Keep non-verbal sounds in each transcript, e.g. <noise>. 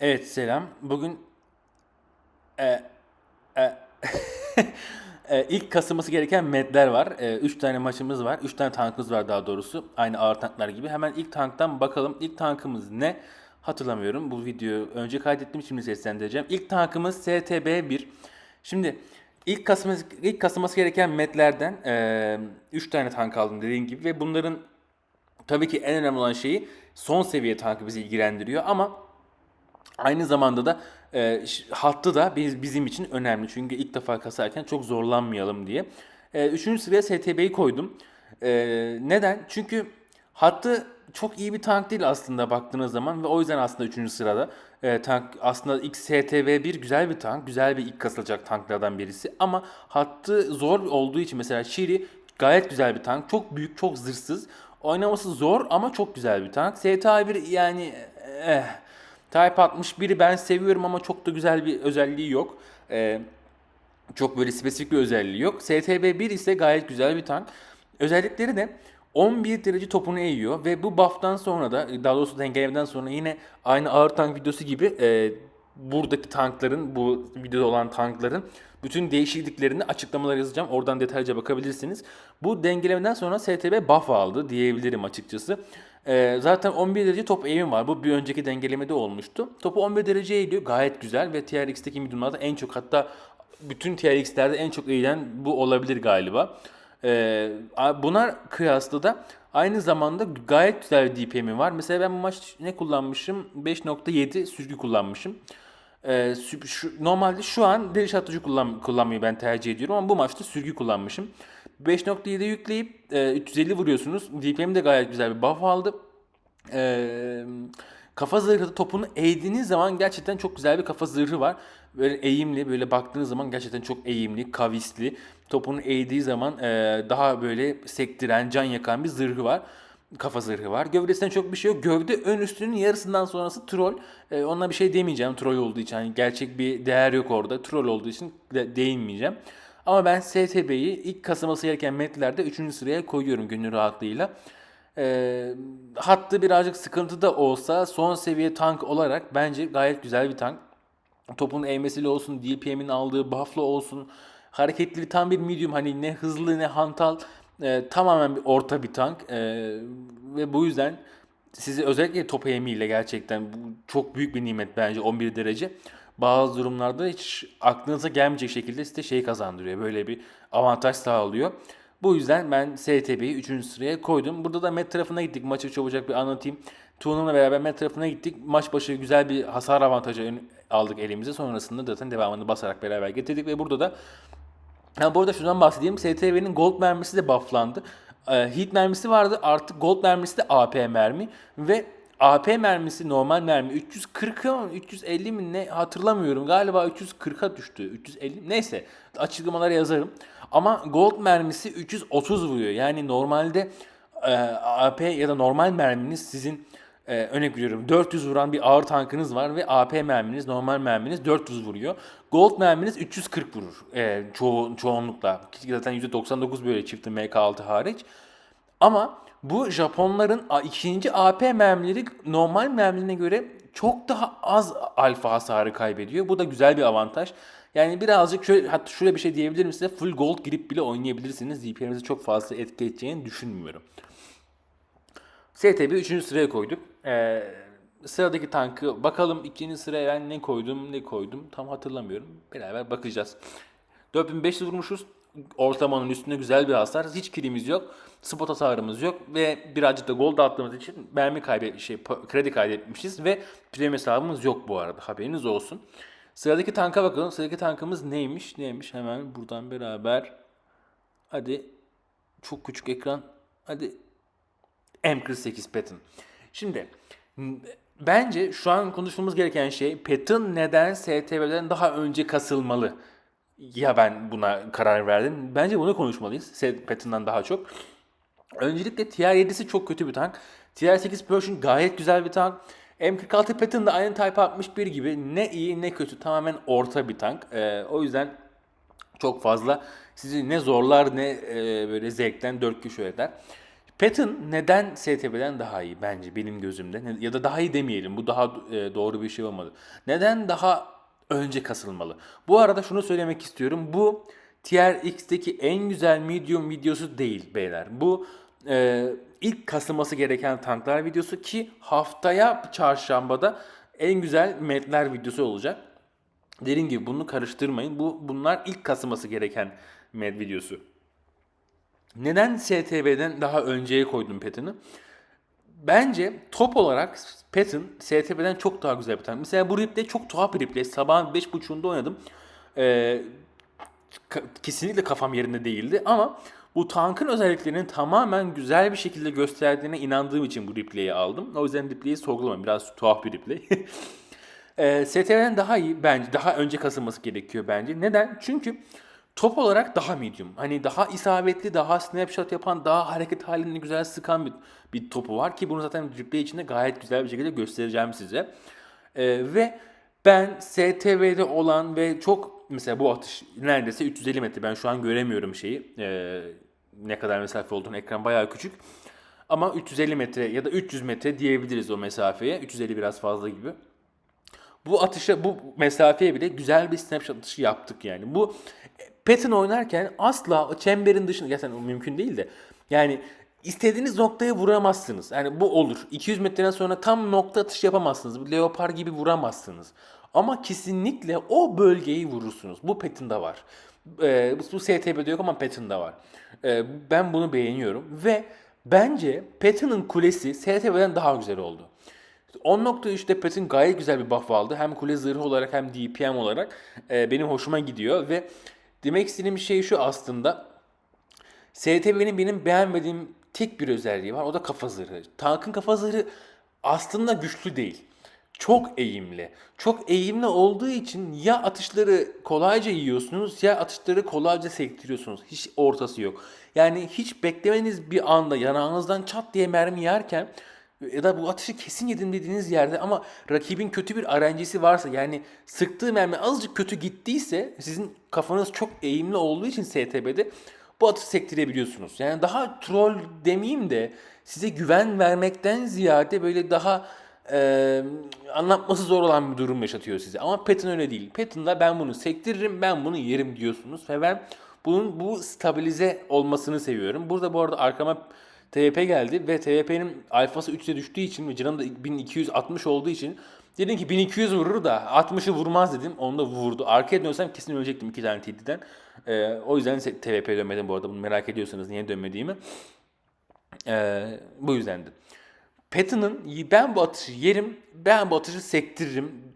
Evet selam. Bugün e, e, <laughs> e, ilk kasılması gereken medler var. E, üç tane maçımız var. Üç tane tankımız var daha doğrusu. Aynı ağır tanklar gibi. Hemen ilk tanktan bakalım. İlk tankımız ne? Hatırlamıyorum. Bu videoyu önce kaydettim. Şimdi seslendireceğim. İlk tankımız STB1. Şimdi ilk kasılması, ilk kasılması gereken medlerden e, üç tane tank aldım dediğim gibi. Ve bunların tabii ki en önemli olan şeyi son seviye tankı bizi ilgilendiriyor. Ama Aynı zamanda da e, hattı da biz, bizim için önemli. Çünkü ilk defa kasarken çok zorlanmayalım diye. E, üçüncü sıraya STB'yi koydum. E, neden? Çünkü hattı çok iyi bir tank değil aslında baktığınız zaman ve o yüzden aslında üçüncü sırada. E, tank aslında ilk STB1 güzel bir tank, güzel bir ilk kasılacak tanklardan birisi ama hattı zor olduğu için mesela Shiri gayet güzel bir tank. Çok büyük, çok zırhsız. Oynaması zor ama çok güzel bir tank. STA1 yani eh, Type 61'i ben seviyorum ama çok da güzel bir özelliği yok. Ee, çok böyle spesifik bir özelliği yok. STB1 ise gayet güzel bir tank. Özellikleri de 11 derece topunu eğiyor ve bu buff'tan sonra da daha doğrusu dengelemeden sonra yine aynı ağır tank videosu gibi e, buradaki tankların bu videoda olan tankların bütün değişikliklerini açıklamalar yazacağım. Oradan detaylıca bakabilirsiniz. Bu dengelemeden sonra STB buff aldı diyebilirim açıkçası. Ee, zaten 11 derece top eğimi var. Bu bir önceki dengelemede olmuştu. Topu 11 derece eğiliyor. Gayet güzel ve TRX'teki mediumlarda en çok hatta bütün TRX'lerde en çok eğilen bu olabilir galiba. Ee, buna kıyasla da aynı zamanda gayet güzel bir DPM'i var. Mesela ben bu maç ne kullanmışım? 5.7 sürgü kullanmışım. Ee, şu, normalde şu an deliş atıcı kullan, kullanmayı ben tercih ediyorum ama bu maçta sürgü kullanmışım. 5.7 yükleyip e, 350 vuruyorsunuz. DPM de gayet güzel bir buff aldı. Ee, kafa zırhı topunu eğdiğiniz zaman gerçekten çok güzel bir kafa zırhı var. Böyle eğimli, böyle baktığınız zaman gerçekten çok eğimli, kavisli. Topunu eğdiği zaman e, daha böyle sektiren, can yakan bir zırhı var. Kafa zırhı var. Gövdesinden çok bir şey yok. Gövde ön üstünün yarısından sonrası troll. E, ona bir şey demeyeceğim troll olduğu için. Hani gerçek bir değer yok orada. Troll olduğu için de değinmeyeceğim. Ama ben STB'yi ilk kasılması gereken metlerde 3. sıraya koyuyorum gönül rahatlığıyla. E, hattı birazcık sıkıntı da olsa son seviye tank olarak bence gayet güzel bir tank. Topun eğmesiyle olsun, DPM'in aldığı buff'la olsun. Hareketli tam bir medium hani ne hızlı ne hantal e, tamamen bir orta bir tank. E, ve bu yüzden sizi özellikle top eğimiyle gerçekten bu çok büyük bir nimet bence 11 derece. Bazı durumlarda hiç aklınıza gelmeyecek şekilde size şey kazandırıyor. Böyle bir avantaj sağlıyor. Bu yüzden ben STB'yi 3. sıraya koydum. Burada da Met tarafına gittik. Maçı çabucak bir anlatayım. Tuğnun'la beraber Met tarafına gittik. Maç başı güzel bir hasar avantajı aldık elimize. Sonrasında zaten devamını basarak beraber getirdik ve burada da Ha, bu arada şundan bahsedeyim. STV'nin gold mermisi de bufflandı. Ee, heat mermisi vardı. Artık gold mermisi de AP mermi. Ve AP mermisi normal mermi 340'a mı 350 mi ne hatırlamıyorum. Galiba 340'a düştü. 350 neyse açıklamalara yazarım. Ama gold mermisi 330 vuruyor. Yani normalde e, AP ya da normal merminiz sizin ee, örnek veriyorum 400 vuran bir ağır tankınız var ve AP merminiz, normal merminiz 400 vuruyor. Gold merminiz 340 vurur ee, çoğu, çoğunlukla. Zaten %99 böyle çıktı MK6 hariç. Ama bu Japonların ikinci AP mermileri normal mermilerine göre çok daha az alfa hasarı kaybediyor. Bu da güzel bir avantaj. Yani birazcık şöyle, hatta şöyle bir şey diyebilirim size. Full gold girip bile oynayabilirsiniz. DPM'inizi çok fazla etki edeceğini düşünmüyorum. STB 3. sıraya koyduk. Ee, sıradaki tankı bakalım ikinci sıraya ben ne koydum ne koydum tam hatırlamıyorum. Beraber bakacağız. 4500 vurmuşuz. Ortalamanın üstünde güzel bir hasar. Hiç kilimiz yok. Spot hasarımız yok. Ve birazcık da gold attığımız için mermi kaybet şey, kredi kaybetmişiz. Ve premium hesabımız yok bu arada. Haberiniz olsun. Sıradaki tanka bakalım. Sıradaki tankımız neymiş? Neymiş? Hemen buradan beraber. Hadi. Çok küçük ekran. Hadi M48 Patton. Şimdi bence şu an konuşmamız gereken şey Patton neden STV'den daha önce kasılmalı? Ya ben buna karar verdim. Bence bunu konuşmalıyız. Patton'dan daha çok. Öncelikle TR7'si çok kötü bir tank. TR8 Pershing gayet güzel bir tank. M46 Patton da aynı Type 61 gibi ne iyi ne kötü tamamen orta bir tank. Ee, o yüzden çok fazla sizi ne zorlar ne e, böyle zevkten dört köşe eder. Patton neden STB'den daha iyi bence benim gözümde ya da daha iyi demeyelim bu daha e, doğru bir şey olmadı. Neden daha önce kasılmalı? Bu arada şunu söylemek istiyorum. Bu TRX'teki en güzel medium videosu değil beyler. Bu e, ilk kasılması gereken tanklar videosu ki haftaya çarşambada en güzel metler videosu olacak. Dediğim gibi bunu karıştırmayın. Bu bunlar ilk kasılması gereken med videosu. Neden STB'den daha önceye koydum Patton'ı? Bence top olarak Patton STB'den çok daha güzel bir tank. Mesela bu replay çok tuhaf bir replay. Sabahın 5.30'unda oynadım. Ee, ka- kesinlikle kafam yerinde değildi ama bu tankın özelliklerini tamamen güzel bir şekilde gösterdiğine inandığım için bu replay'i aldım. O yüzden replay'i sorgulamam. Biraz tuhaf bir replay. <laughs> e, STV'den daha iyi bence. Daha önce kasılması gerekiyor bence. Neden? Çünkü top olarak daha medium. Hani daha isabetli, daha snapshot yapan, daha hareket halini güzel sıkan bir, bir topu var ki bunu zaten replay içinde gayet güzel bir şekilde göstereceğim size. E, ve ben STV'de olan ve çok mesela bu atış neredeyse 350 metre. Ben şu an göremiyorum şeyi. E, ne kadar mesafe olduğunu ekran bayağı küçük. Ama 350 metre ya da 300 metre diyebiliriz o mesafeye. 350 biraz fazla gibi. Bu atışa, bu mesafeye bile güzel bir snapshot atışı yaptık yani. Bu Patton oynarken asla çemberin dışında, gerçekten o mümkün değil de yani istediğiniz noktaya vuramazsınız. Yani bu olur. 200 metreden sonra tam nokta atış yapamazsınız. Leopar gibi vuramazsınız. Ama kesinlikle o bölgeyi vurursunuz. Bu Patton'da var. Ee, bu STB'de yok ama Patton'da var. Ee, ben bunu beğeniyorum ve bence Patton'ın kulesi STB'den daha güzel oldu. 10.3'te Patton gayet güzel bir buff aldı. Hem kule zırhı olarak hem DPM olarak e, benim hoşuma gidiyor ve demek istediğim şey şu aslında. STB'nin benim beğenmediğim tek bir özelliği var. O da kafa zırhı. Tankın kafa zırhı aslında güçlü değil. Çok eğimli. Çok eğimli olduğu için ya atışları kolayca yiyorsunuz ya atışları kolayca sektiriyorsunuz. Hiç ortası yok. Yani hiç beklemeniz bir anda yanağınızdan çat diye mermi yerken ya da bu atışı kesin yedim dediğiniz yerde ama rakibin kötü bir RNG'si varsa yani sıktığı mermi azıcık kötü gittiyse sizin kafanız çok eğimli olduğu için STB'de bu atışı sektirebiliyorsunuz. Yani daha troll demeyeyim de size güven vermekten ziyade böyle daha e, anlatması zor olan bir durum yaşatıyor size. Ama Patton öyle değil. Patton'da ben bunu sektiririm, ben bunu yerim diyorsunuz ve ben bunun bu stabilize olmasını seviyorum. Burada bu arada arkama TVP geldi ve TVP'nin alfası 3'e düştüğü için ve canım da 1260 olduğu için dedim ki 1200 vurur da 60'ı vurmaz dedim. Onu da vurdu. Arkaya dönsem kesin ölecektim iki tane TD'den. Ee, o yüzden TVP'ye dönmedim bu arada. Bunu merak ediyorsanız niye dönmediğimi. Ee, bu yüzdendi. Patton'ın ben bu atışı yerim, ben bu atışı sektiririm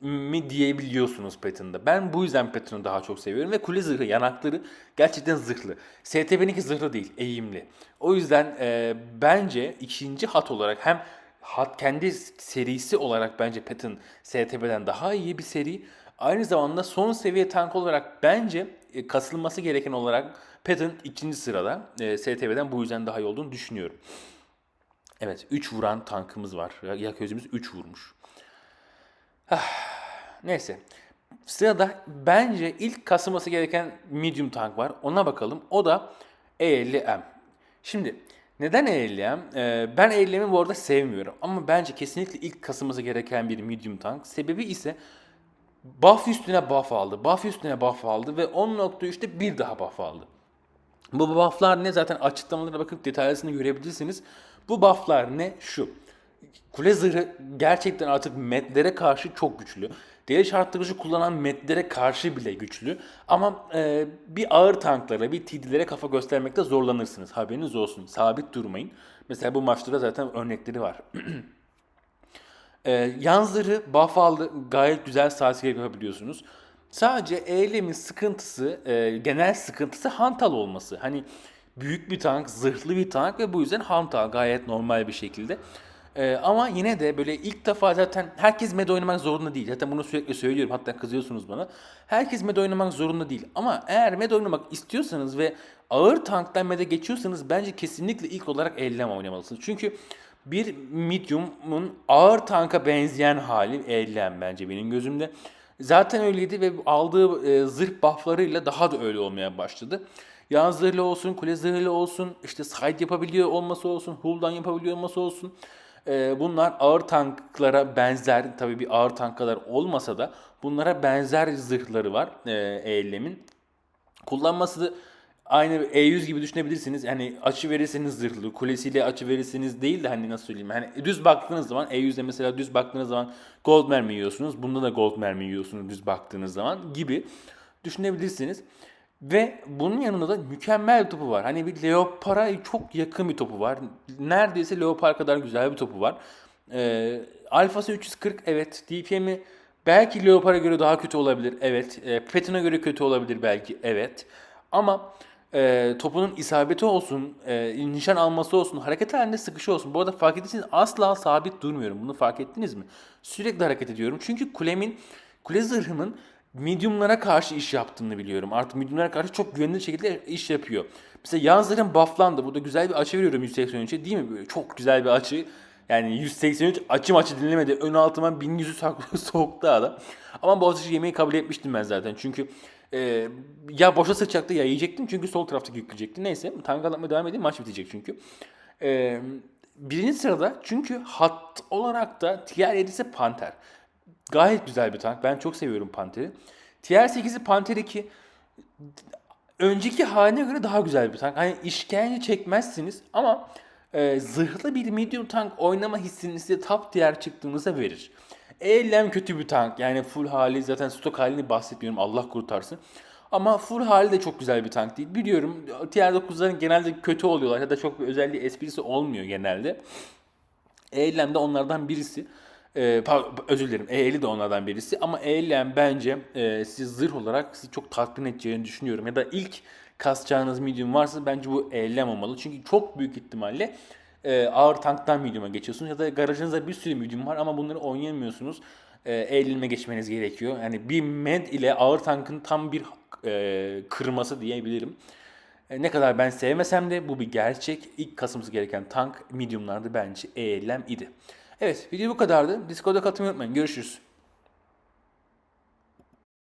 mi diyebiliyorsunuz Patton'da. Ben bu yüzden Patton'ı daha çok seviyorum ve kule zırhı, yanakları gerçekten zırhlı. STB'ninki zırhlı değil, eğimli. O yüzden e, bence ikinci hat olarak hem hat kendi serisi olarak bence Patton STB'den daha iyi bir seri. Aynı zamanda son seviye tank olarak bence e, kasılması gereken olarak Patton ikinci sırada. E, STB'den bu yüzden daha iyi olduğunu düşünüyorum. Evet 3 vuran tankımız var. Yak 3 vurmuş. Neyse. Sırada bence ilk kasılması gereken medium tank var. Ona bakalım. O da E50M. Şimdi neden E50M? Ee, ben E50M'i bu arada sevmiyorum. Ama bence kesinlikle ilk kasılması gereken bir medium tank. Sebebi ise buff üstüne buff aldı. Buff üstüne buff aldı ve 10.3'te bir daha buff aldı. Bu bufflar ne zaten açıklamalara bakıp detaylısını görebilirsiniz. Bu bufflar ne? Şu. Kule zırhı gerçekten artık metlere karşı çok güçlü. Değer arttırıcı kullanan metlere karşı bile güçlü. Ama e, bir ağır tanklara, bir TD'lere kafa göstermekte zorlanırsınız. Haberiniz olsun. Sabit durmayın. Mesela bu maçta da zaten örnekleri var. <clears throat> e, yan zırhı buff aldı. Gayet güzel saat yapabiliyorsunuz. Sadece eylemin sıkıntısı, e, genel sıkıntısı hantal olması. Hani büyük bir tank, zırhlı bir tank ve bu yüzden hantal gayet normal bir şekilde. Ee, ama yine de böyle ilk defa zaten herkes med oynamak zorunda değil. Zaten bunu sürekli söylüyorum hatta kızıyorsunuz bana. Herkes med oynamak zorunda değil. Ama eğer med oynamak istiyorsanız ve ağır tanktan med'e geçiyorsanız bence kesinlikle ilk olarak ellem oynamalısınız. Çünkü bir medium'un ağır tanka benzeyen hali ellem bence benim gözümde. Zaten öyleydi ve aldığı e, zırh bufflarıyla daha da öyle olmaya başladı. Yan zırhlı olsun, kule zırhlı olsun, işte side yapabiliyor olması olsun, hull'dan yapabiliyor olması olsun. Ee, bunlar ağır tanklara benzer, tabii bir ağır tank kadar olmasa da bunlara benzer zırhları var e, Eğilemin. Kullanması da aynı E100 gibi düşünebilirsiniz. Yani açı verirseniz zırhlı, kulesiyle açı verirseniz değil de hani nasıl söyleyeyim. Hani düz baktığınız zaman E100'de mesela düz baktığınız zaman gold mermi yiyorsunuz. Bunda da gold mermi yiyorsunuz düz baktığınız zaman gibi düşünebilirsiniz. Ve bunun yanında da mükemmel topu var. Hani bir Leopard'a çok yakın bir topu var. Neredeyse Leopard kadar güzel bir topu var. Ee, Alfası 340 evet. DPM'i belki Leopard'a göre daha kötü olabilir. Evet. E, Patton'a göre kötü olabilir belki. Evet. Ama e, topunun isabeti olsun, e, nişan alması olsun, hareket halinde sıkışı olsun. Bu arada fark ettiyseniz asla sabit durmuyorum. Bunu fark ettiniz mi? Sürekli hareket ediyorum. Çünkü kulemin, kule zırhımın mediumlara karşı iş yaptığını biliyorum. Artık mediumlara karşı çok güvenilir şekilde iş yapıyor. Mesela yan zırhım bufflandı. Burada güzel bir açı veriyorum 183'e değil mi? Böyle çok güzel bir açı. Yani 183 açım açı dinlemedi. Ön altıma 1100'ü sak- <laughs> soktu adam. Ama açı yemeği kabul etmiştim ben zaten. Çünkü e, ya boşa sıçacaktı ya yiyecektim. Çünkü sol taraftaki yükleyecekti. Neyse tank anlatmaya devam edeyim. Maç bitecek çünkü. E, birinci sırada çünkü hat olarak da tier 7'si Panther. Gayet güzel bir tank. Ben çok seviyorum Panther'i. Tier 8'i Panther 2 önceki haline göre daha güzel bir tank. Hani işkence çekmezsiniz ama e, zırhlı bir medium tank oynama hissini size top tier çıktığınızda verir. Eylem kötü bir tank. Yani full hali zaten stok halini bahsetmiyorum Allah kurtarsın. Ama full hali de çok güzel bir tank değil. Biliyorum tier 9'ların genelde kötü oluyorlar ya da çok bir özelliği esprisi olmuyor genelde. Eylem de onlardan birisi. Ee, özür dilerim. E50 de onlardan birisi. Ama Eylem bence e, sizi zırh olarak sizi çok tatmin edeceğini düşünüyorum. Ya da ilk kasacağınız medium varsa bence bu Eylem olmalı. Çünkü çok büyük ihtimalle e, ağır tanktan medium'a geçiyorsunuz. Ya da garajınızda bir sürü medium var ama bunları oynayamıyorsunuz. E, Eylül'e geçmeniz gerekiyor. Yani bir med ile ağır tankın tam bir e, kırması diyebilirim. E, Ne kadar ben sevmesem de bu bir gerçek. İlk kasması gereken tank mediumlardı bence ELM idi. Evet video bu kadardı. Discord'a katılmayı unutmayın. Görüşürüz.